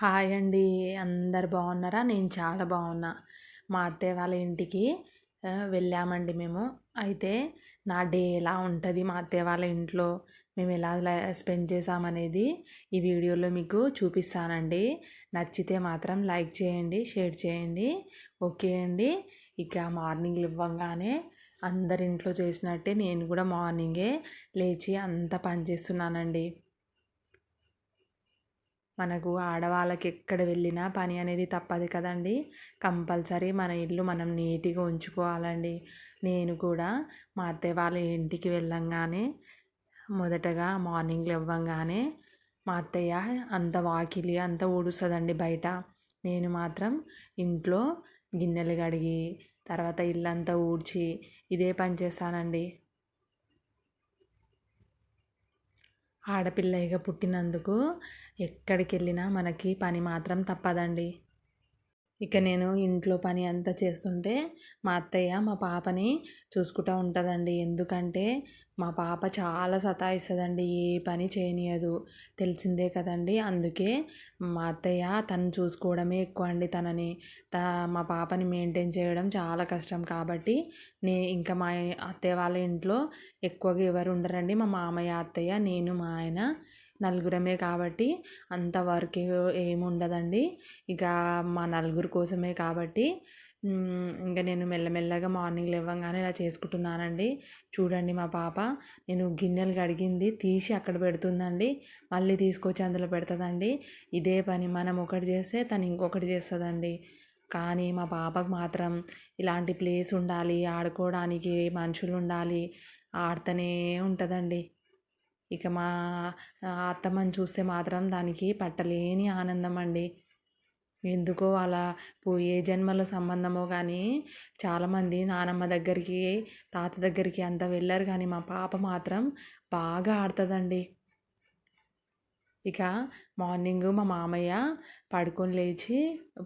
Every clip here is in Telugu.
హాయ్ అండి. అందరు బాగున్నారా? నేను చాలా బాగున్నా. మా అత్తయ్య వాళ్ళ ఇంటికి వెళ్ళామండి మేము. అయితే నా డే ఎలా ఉంటుంది మా అత్తయ్య వాళ్ళ ఇంట్లో? మేము ఎలా స్పెండ్ చేసామనేది ఈ వీడియోలో మీకు చూపిస్తానండి. నచ్చితే మాత్రం లైక్ చేయండి షేర్ చేయండి. ఓకే అండి. ఇక మార్నింగ్ ఇవ్వంగానే అందరి ఇంట్లో చేసినట్టే నేను కూడా మార్నింగే లేచి అంత పని చేస్తున్నానండి. మనకు ఆడవాళ్ళకి ఎక్కడ వెళ్ళినా పని అనేది తప్పదు కదండి. కంపల్సరీ మన ఇల్లు మనం నీట్గా ఉంచుకోవాలండి. నేను కూడా మా అత్తయ్య వాళ్ళ ఇంటికి వెళ్ళంగానే మొదటగా మార్నింగ్ ఇవ్వంగానే మా అత్తయ్య అంత వాకిలి అంత ఊడుస్తుందండి బయట. నేను మాత్రం ఇంట్లో గిన్నెలు కడిగి తర్వాత ఇల్లంతా ఊడ్చి ఇదే పని చేస్తానండి. ఆడపిల్లగా పుట్టినందుకు ఎక్కడికి వెళ్ళినా మనకి పని మాత్రం తప్పదండి. ఇక నేను ఇంట్లో పని అంతా చేస్తుంటే మా అత్తయ్య మా పాపని చూసుకుంటూ ఉంటుందండి. ఎందుకంటే మా పాప చాలా సతాయిస్తుందండి. ఏ పని చేయనియదు. తెలిసిందే కదండి. అందుకే మా అత్తయ్య తను చూసుకోవడమే ఎక్కువ అండి తనని త మా పాపని మెయింటైన్ చేయడం చాలా కష్టం. కాబట్టి నే ఇంకా మా అత్తయ్య వాళ్ళ ఇంట్లో ఎక్కువగా ఎవరు ఉండరండి. మా మామయ్య అత్తయ్య నేను మా ఆయన నలుగురమే కాబట్టి అంత వర్క్ ఏముండదండి. ఇక మా నలుగురు కోసమే కాబట్టి ఇంకా నేను మెల్లమెల్లగా మార్నింగ్ లేవగానే ఇలా చేసుకుంటున్నానండి. చూడండి మా పాప నేను గిన్నెలు కడిగింది తీసి అక్కడ పెడుతుందండి. మళ్ళీ తీసుకొచ్చి అందులో పెడుతుందండి. ఇదే పని మనం ఒకటి చేస్తే తను ఇంకొకటి చేస్తుందండి. కానీ మా పాపకు మాత్రం ఇలాంటి ప్లేస్ ఉండాలి ఆడుకోవడానికి మనుషులు ఉండాలి ఆడుతూనే ఉంటుందండి. ఇక మా అత్తమ్మని చూస్తే మాత్రం దానికి పట్టలేని ఆనందం అండి ఎందుకో అలా పోయే జన్మల సంబంధమో కానీ చాలామంది నానమ్మ దగ్గరికి తాత దగ్గరికి అంత వెళ్ళారు కానీ మా పాప మాత్రం బాగా ఆడుతుందండి. ఇక మార్నింగ్ మా మామయ్య పడుకొని లేచి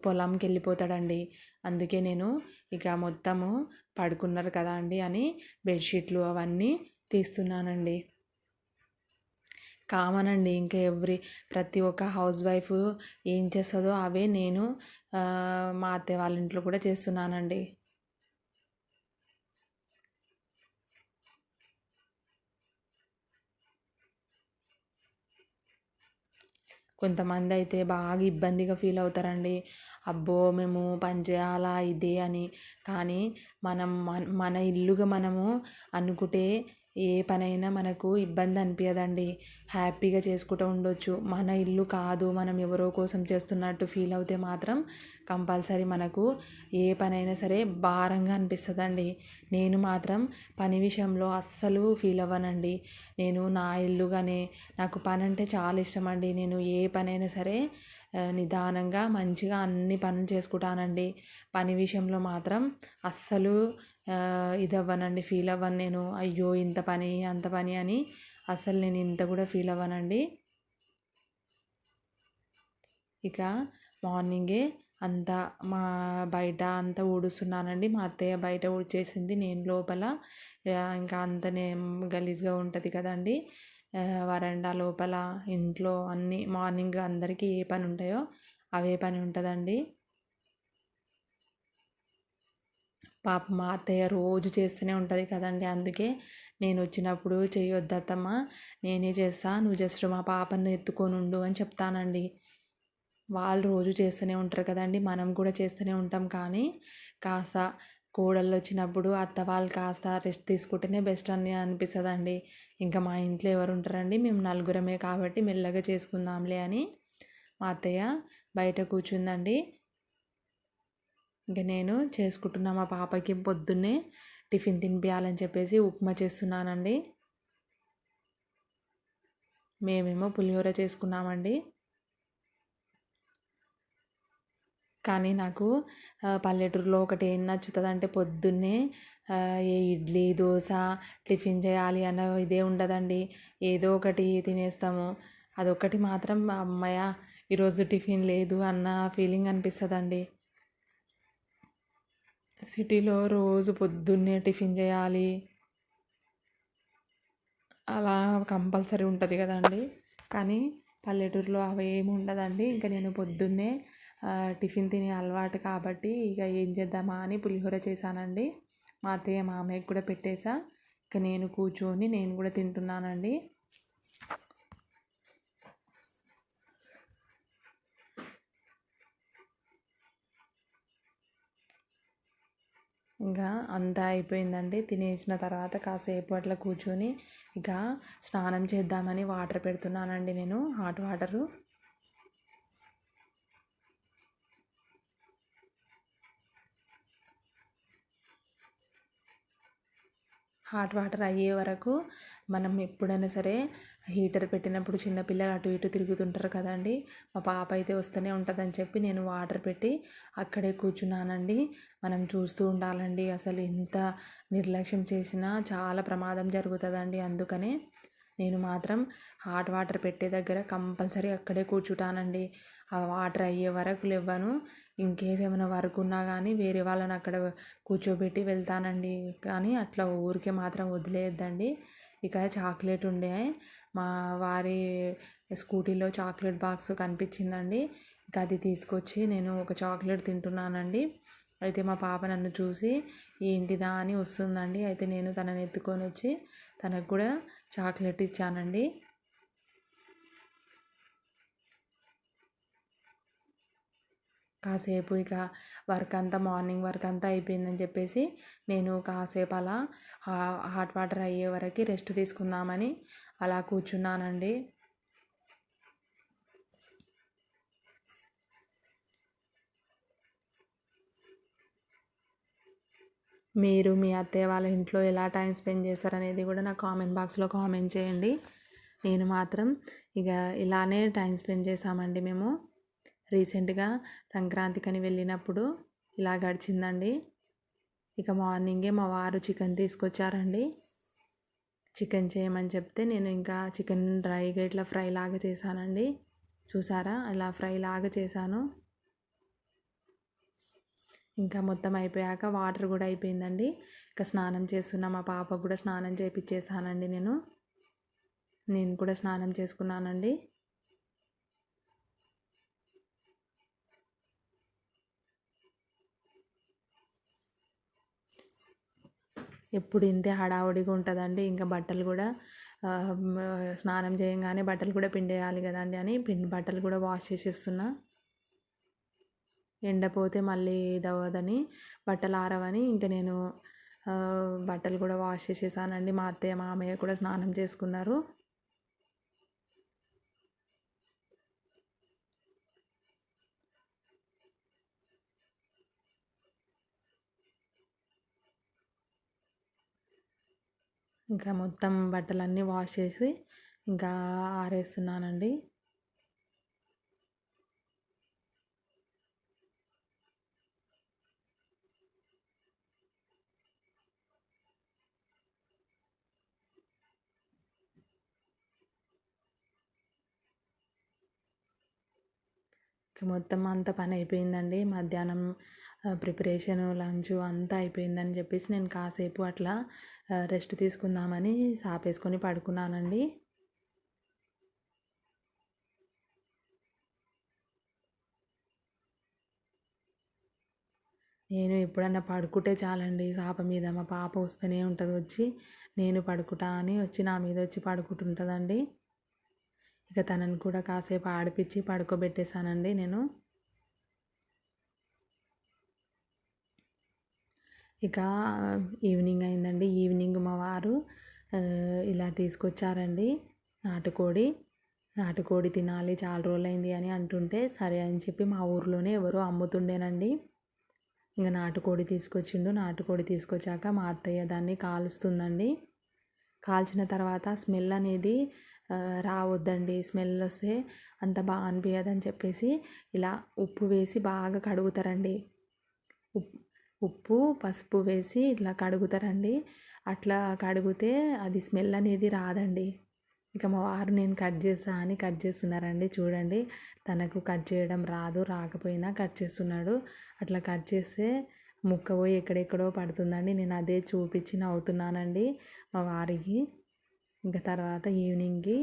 పొలంకి వెళ్ళిపోతాడండి. అందుకే నేను ఇక మొత్తము పడుకున్నారు కదా అండి అని బెడ్షీట్లు అవన్నీ తీస్తున్నానండి. కామన్ అండి ఇంకా ఎవ్రీ ప్రతి ఒక్క హౌస్ వైఫ్ ఏం చేస్తుందో అవే నేను మా అత్తయ్య వాళ్ళ ఇంట్లో కూడా చేస్తున్నానండి. కొంతమంది అయితే బాగా ఇబ్బందిగా ఫీల్ అవుతారండి. అబ్బో మేము పని చేయాలా ఇదే అని. కానీ మనం మన ఇల్లుగా మనము అనుకుంటే ఏ పనైనా మనకు ఇబ్బంది అనిపించదండి హ్యాపీగా చేసుకుంటూ ఉండొచ్చు. మన ఇల్లు కాదు మనం ఎవరో కోసం చేస్తున్నట్టు ఫీల్ అవుతే మాత్రం కంపల్సరీ మనకు ఏ పనైనా సరే భారంగా అనిపిస్తుందండి. నేను మాత్రం పని విషయంలో అస్సలు ఫీల్ అవ్వనండి. నేను నా ఇల్లుగానే నాకు పని అంటే చాలా ఇష్టం అండి నేను ఏ పనైనా సరే నిదానంగా మంచిగా అన్ని పనులు చేసుకుంటానండి. పని విషయంలో మాత్రం అస్సలు ఇది అవ్వనండి ఫీల్ అవ్వను నేను. అయ్యో ఇంత పని అంత పని అని అసలు నేను ఇంత కూడా ఫీల్ అవ్వనండి. ఇక మార్నింగే అంతా మా బయట అంతా ఊడుస్తున్నానండి. మా అత్తయ్య బయట ఊడ్చేసింది నేను లోపల. ఇంకా అంతనే గలీజ్గా ఉంటుంది కదండి. వరండా లోపల ఇంట్లో అన్నీ మార్నింగ్ అందరికీ ఏ పని ఉంటాయో అవే పని ఉంటుందండి. పాప మా అత్తయ్య రోజు చేస్తూనే ఉంటుంది కదండి అందుకే నేను వచ్చినప్పుడు చేయొద్దత్తమ్మా నేనే చేస్తా నువ్వు జస్ట్ మా పాపను ఎత్తుకొని ఉండు అని చెప్తానండి. వాళ్ళు రోజు చేస్తూనే ఉంటారు కదండి మనం కూడా చేస్తూనే ఉంటాం కానీ కాస్త కోడళ్ళు వచ్చినప్పుడు అత్త వాళ్ళు కాస్త రెస్ట్ తీసుకుంటేనే బెస్ట్ అని అనిపిస్తుందండి. ఇంకా మా ఇంట్లో ఎవరు ఉంటారండి మేము నలుగురమే కాబట్టి మెల్లగా చేసుకుందాంలే అని మా అత్తయ్య బయట కూర్చుందండి. ఇంకా నేను చేసుకుంటున్నా మా పాపకి పొద్దున్నే టిఫిన్ తినిపించాలని చెప్పేసి ఉప్మా చేస్తున్నానండి. మేమేమో పులిహోర చేసుకున్నామండి. కానీ నాకు పల్లెటూరులో ఒకటి ఏం నచ్చుతుంది అంటే పొద్దున్నే ఏ ఇడ్లీ దోశ టిఫిన్ చేయాలి అన్న ఇదే ఉండదండి. ఏదో ఒకటి తినేస్తాము. అదొకటి మాత్రం అమ్మయ్య ఈరోజు టిఫిన్ లేదు అన్న ఫీలింగ్ అనిపిస్తుందండి. సిటీలో రోజు పొద్దున్నే టిఫిన్ చేయాలి. అలా కంపల్సరీ ఉంటుంది కదండి. కానీ పల్లెటూరులో అవి ఏమి ఉండదండి. ఇంకా నేను పొద్దున్నే టిఫిన్ తినే అలవాటు కాబట్టి ఇక ఏం చేద్దామా అని పులిహోర చేశానండి. మా అత్తయ్య మామయ్యకి కూడా పెట్టేసా ఇక నేను కూర్చొని నేను కూడా తింటున్నానండి. ఇంకా అంతా అయిపోయిందండి. తినేసిన తర్వాత కాసేపు అట్లా కూర్చొని ఇక స్నానం చేద్దామని వాటర్ పెడుతున్నానండి నేను. Hot water. హాట్ వాటర్ అయ్యే వరకు మనం ఎప్పుడైనా సరే హీటర్ పెట్టినప్పుడు చిన్నపిల్లలు అటు ఇటు తిరుగుతుంటారు కదండి. మా పాప అయితే వస్తూనే ఉంటుందని చెప్పి నేను వాటర్ పెట్టి అక్కడే కూర్చున్నానండి. మనం చూస్తూ ఉండాలండి అసలు ఎంత నిర్లక్ష్యం చేసినా చాలా ప్రమాదం జరుగుతుందండి. అందుకనే నేను మాత్రం హాట్ వాటర్ పెట్టే దగ్గర కంపల్సరీ అక్కడే కూర్చుంటానండి. ఆ వాటర్ అయ్యే వరకు లేవ్వను. ఇన్కేస్ ఏమైనా వర్క్ ఉన్నా కానీ వేరే వాళ్ళని అక్కడ కూర్చోబెట్టి వెళ్తానండి. కానీ అట్లా ఊరికే మాత్రం వదిలేయద్దండి. ఇక చాక్లెట్ ఉండే. మా వారి స్కూటీలో చాక్లెట్ బాక్స్ కనిపించిందండి. ఇక అది తీసుకొచ్చి నేను ఒక చాక్లెట్ తింటున్నానండి. అయితే మా పాప నన్ను చూసి ఏంటిదా? అని వస్తుందండి. అయితే నేను తనని ఎత్తుకొని వచ్చి తనకు కూడా చాక్లెట్ ఇచ్చానండి. కాసేపు ఇక వర్క్ అంతా మార్నింగ్ వర్క్ అంతా అయిపోయిందని చెప్పేసి నేను కాసేపు అలా హాట్ వాటర్ అయ్యే వరకు రెస్ట్ తీసుకుందామని అలా కూర్చున్నానండి. మీరు మీ అత్తయ్య వాళ్ళ ఇంట్లో ఎలా టైం స్పెండ్ చేస్తారనేది కూడా నా కామెంట్ బాక్స్లో కామెంట్ చేయండి. నేను మాత్రం ఇక ఇలానే టైం స్పెండ్ చేసామండి మేము. రీసెంట్గా సంక్రాంతికని వెళ్ళినప్పుడు ఇలా గడిచిందండి. ఇక మార్నింగే మా వారు చికెన్ తీసుకొచ్చారండి. చికెన్ చేయమని చెప్తే నేను ఇంకా చికెన్ డ్రైగా ఇట్లా ఫ్రై లాగా చేశానండి. చూసారా? ఇలా ఫ్రై లాగా చేశాను. ఇంకా మొత్తం అయిపోయాక వాటర్ కూడా అయిపోయిందండి. ఇంకా స్నానం చేస్తున్న మా పాపకు కూడా స్నానం చేయించేసానండి నేను. నేను కూడా స్నానం చేసుకున్నానండి. ఎప్పుడు ఇంతే హడావుడిగా ఉంటుందండి. ఇంకా బట్టలు కూడా స్నానం చేయగానే బట్టలు కూడా పిండేయాలి కదండి అని పిండి బట్టలు కూడా వాష్ చేసేస్తున్నా. ఎండపోతే మళ్ళీ ఇదవ్వదని బట్టలు ఆరవని ఇంకా నేను బట్టలు కూడా వాష్ చేసేసానండి. మా అత్తయ్య మామయ్య కూడా స్నానం చేసుకున్నారు. ఇంకా మొత్తం బట్టలన్నీ వాష్ చేసి ఇంకా ఆరేస్తున్నానండి. మొత్తం అంత పని అయిపోయిందండి. మధ్యాహ్నం ప్రిపరేషన్ లంచ్ అంతా అయిపోయిందని చెప్పేసి నేను కాసేపు అట్లా రెస్ట్ తీసుకుందామని సాపేసుకొని పడుకున్నానండి. నేను ఎప్పుడన్నా పడుకుంటే చాలండి సాప మీద మా పాప వస్తూనే ఉంటుంది వచ్చి నేను పడుకుంటా అని వచ్చి నా మీద వచ్చి పడుకుంటుంటుందండి. ఇక తనని కూడా కాసేపు ఆడిపించి పడుకోబెట్టేశానండి నేను. ఇక ఈవినింగ్ అయిందండి. ఈవినింగ్ మా వారు ఇలా తీసుకొచ్చారండి. నాటుకోడి. నాటుకోడి తినాలి చాలా రోజులైంది అని అంటుంటే సరే అని చెప్పి మా ఊర్లోనే ఎవరో అమ్ముతుండేనండి. ఇంకా నాటుకోడి తీసుకొచ్చిండు. నాటుకోడి తీసుకొచ్చాక మా అత్తయ్య దాన్ని కాలుస్తుందండి. కాల్చిన తర్వాత స్మెల్ అనేది రావద్దండి. స్మెల్ వస్తే అంత బాగా అనిపించదని చెప్పేసి ఇలా ఉప్పు వేసి బాగా కడుగుతారండి. ఉప్పు ఉప్పు పసుపు వేసి ఇట్లా కడుగుతారండి. అట్లా కడిగితే అది స్మెల్ అనేది రాదండి. ఇక మా వారు నేను కట్ చేసా అని కట్ చేస్తున్నారండి. చూడండి తనకు కట్ చేయడం రాదు రాకపోయినా కట్ చేస్తున్నాడు. అట్లా కట్ చేస్తే ముక్క పోయి ఎక్కడెక్కడో పడుతుందండి. నేను అదే చూపించి నవ్వుతున్నానండి మా వారికి. ఇంకా తర్వాత ఈవినింగ్కి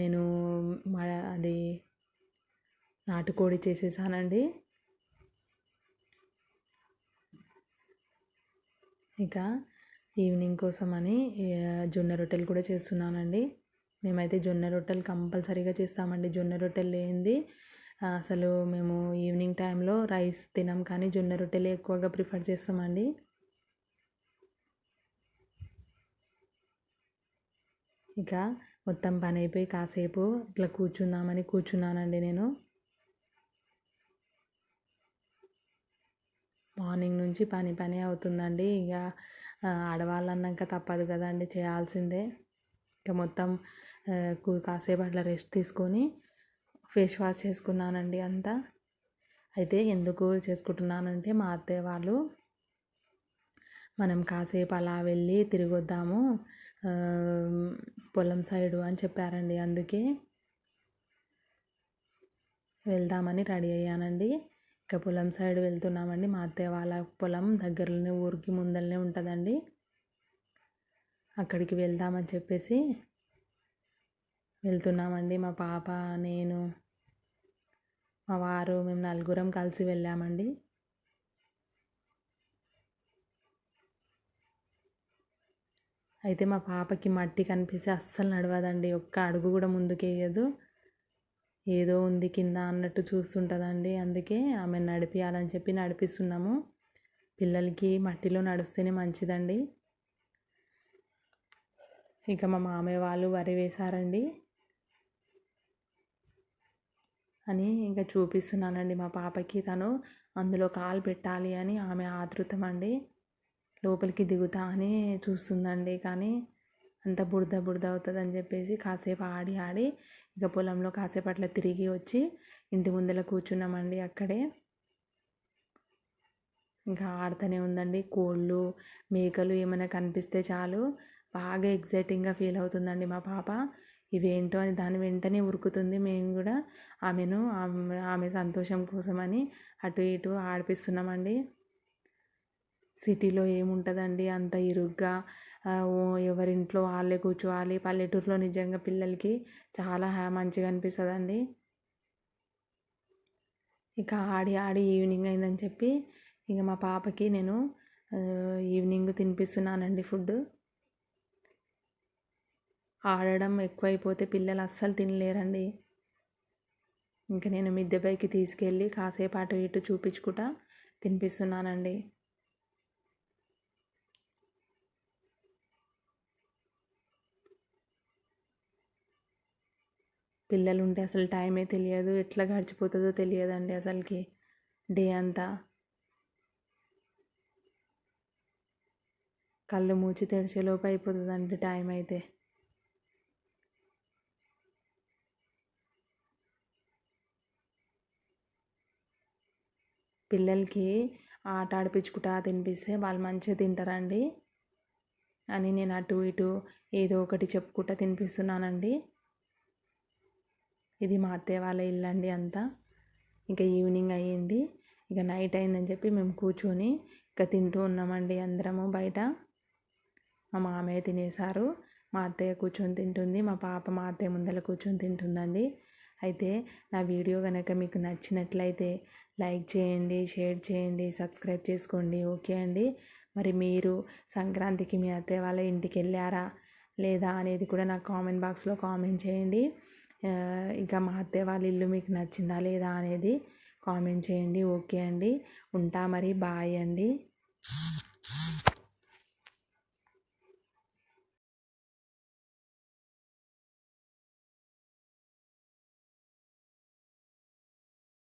నేను మా అది నాటుకోడి చేసేసానండి. ఇక ఈవినింగ్ కోసమని జొన్న రొట్టెలు కూడా చేస్తున్నానండి. మేమైతే జొన్న రొట్టెలు కంపల్సరీగా చేస్తామండి. జొన్న రొట్టెలు లేనిది అసలు మేము ఈవినింగ్ టైంలో రైస్ తినాం కానీ జొన్న రొట్టెలు ఎక్కువగా ప్రిఫర్ చేస్తామండి. ఇక మొత్తం పని అయిపోయి కాసేపు ఇట్లా కూర్చుందామని కూర్చున్నానండి నేను. మార్నింగ్ నుంచి పని పని అవుతుందండి. ఇక ఆడవాళ్ళు అన్నాక తప్పదు కదండి చేయాల్సిందే. ఇక మొత్తం కాసేపు అట్లా రెస్ట్ తీసుకొని ఫేస్ వాష్ చేసుకున్నానండి అంతా. అయితే ఎందుకు చేసుకుంటున్నానంటే మా అత్తయ్య వాళ్ళు మనం కాసేపు అలా వెళ్ళి తిరిగొద్దాము పొలం సైడు అని చెప్పారండి. అందుకే వెళ్దామని రెడీ అయ్యానండి. ఇక పొలం సైడ్ వెళ్తున్నామండి. మా అత్తయ్య వాళ్ళ పొలం దగ్గరలోనే ఊరికి ముందరనే ఉంటుందండి. అక్కడికి వెళ్దామని చెప్పేసి వెళ్తున్నామండి. మా పాప నేను మా వారు మేము నలుగురం కలిసి వెళ్ళామండి. అయితే మా పాపకి మట్టి కనిపిస్తే అస్సలు నడవదండి. ఒక్క అడుగు కూడా ముందుకేయదు. ఏదో ఉంది కింద అన్నట్టు చూస్తుంటుందండి. అందుకే ఆమె నడిపించాలని చెప్పి నడిపిస్తున్నాము. పిల్లలకి మట్టిలో నడుస్తేనే మంచిదండి. ఇక మా మామయ్య వాళ్ళు వరి వేశారండి. అని ఇంకా చూపిస్తున్నానండి మా పాపకి. తను అందులో కాలు పెట్టాలి అని ఆమె ఆతృతం అండి లోపలికి దిగుతా అని చూస్తుందండి. కానీ అంత బురద బురద అవుతుంది అని చెప్పేసి కాసేపు ఆడి ఆడి ఇక పొలంలో కాసేపు అట్లా తిరిగి వచ్చి ఇంటి ముందర కూర్చున్నామండి అక్కడే. ఇంకా ఆడుతూనే ఉందండి. కోళ్ళు మేకలు ఏమైనా కనిపిస్తే చాలు. బాగా ఎగ్జైటింగ్గా ఫీల్ అవుతుందండి మా పాప. ఇవేంటో అని దాని వెంటనే ఉరుకుతుంది మేము కూడా. ఆమెను ఆమె సంతోషం కోసమని అటు ఇటు ఆడిపిస్తున్నామండి. సిటీలో ఏముంటుందండి? అంత ఇరుగ్గా ఎవరింట్లో వాళ్ళే కూర్చోవాలి. పల్లెటూరులో నిజంగా పిల్లలకి చాలా మంచిగా అనిపిస్తుందండి. ఇక ఆడి ఆడి ఈవినింగ్ అయిందని చెప్పి ఇక మా పాపకి నేను ఈవినింగ్ తినిపిస్తున్నానండి ఫుడ్ ఆడడం ఎక్కువైపోతే పిల్లలు అస్సలు తినలేరండి. ఇంకా నేను మిద్దె పైకి తీసుకెళ్ళి కాసేపు అటు ఇటు చూపించుకుంటా తినిపిస్తున్నానండి. పిల్లలు ఉంటే అసలు టైమే తెలియదు. ఎట్లా గడిచిపోతుందో తెలియదండి అసలుకి డే అంతా. కళ్ళు మూచి తెరిచేలోపు అయిపోతుందండి టైం అయితే. పిల్లలకి ఆట ఆడిపించుకుంటా తినిపిస్తే వాళ్ళు మంచిగా తింటారండి. అని నేను అటు ఇటు ఏదో ఒకటి చెప్పుకుంటా తినిపిస్తున్నానండి. ఇది మా అత్తయ్య వాళ్ళ ఇల్లు అండి అంతా. ఇంకా ఈవినింగ్ అయ్యింది. ఇక నైట్ అయిందని చెప్పి మేము కూర్చొని ఇక తింటూ ఉన్నామండి అందరము బయట. మా మామయ్య తినేశారు. మా అత్తయ్య కూర్చొని తింటుంది. మా పాప మా అత్తయ్య ముందర కూర్చొని తింటుందండి. అయితే నా వీడియో కనుక మీకు నచ్చినట్లయితే లైక్ చేయండి షేర్ చేయండి సబ్స్క్రైబ్ చేసుకోండి. ఓకే అండి. మరి మీరు సంక్రాంతికి మీ అత్తయ్య వాళ్ళ ఇంటికి వెళ్ళారా లేదా అనేది కూడా నాకు కామెంట్ బాక్స్లో కామెంట్ చేయండి. ఇంకా మా అత్తయ్య వాళ్ళ ఇల్లు మీకు నచ్చిందా లేదా అనేది కామెంట్ చేయండి. ఓకే అండి. ఉంటా మరి. బాయ్ అండి.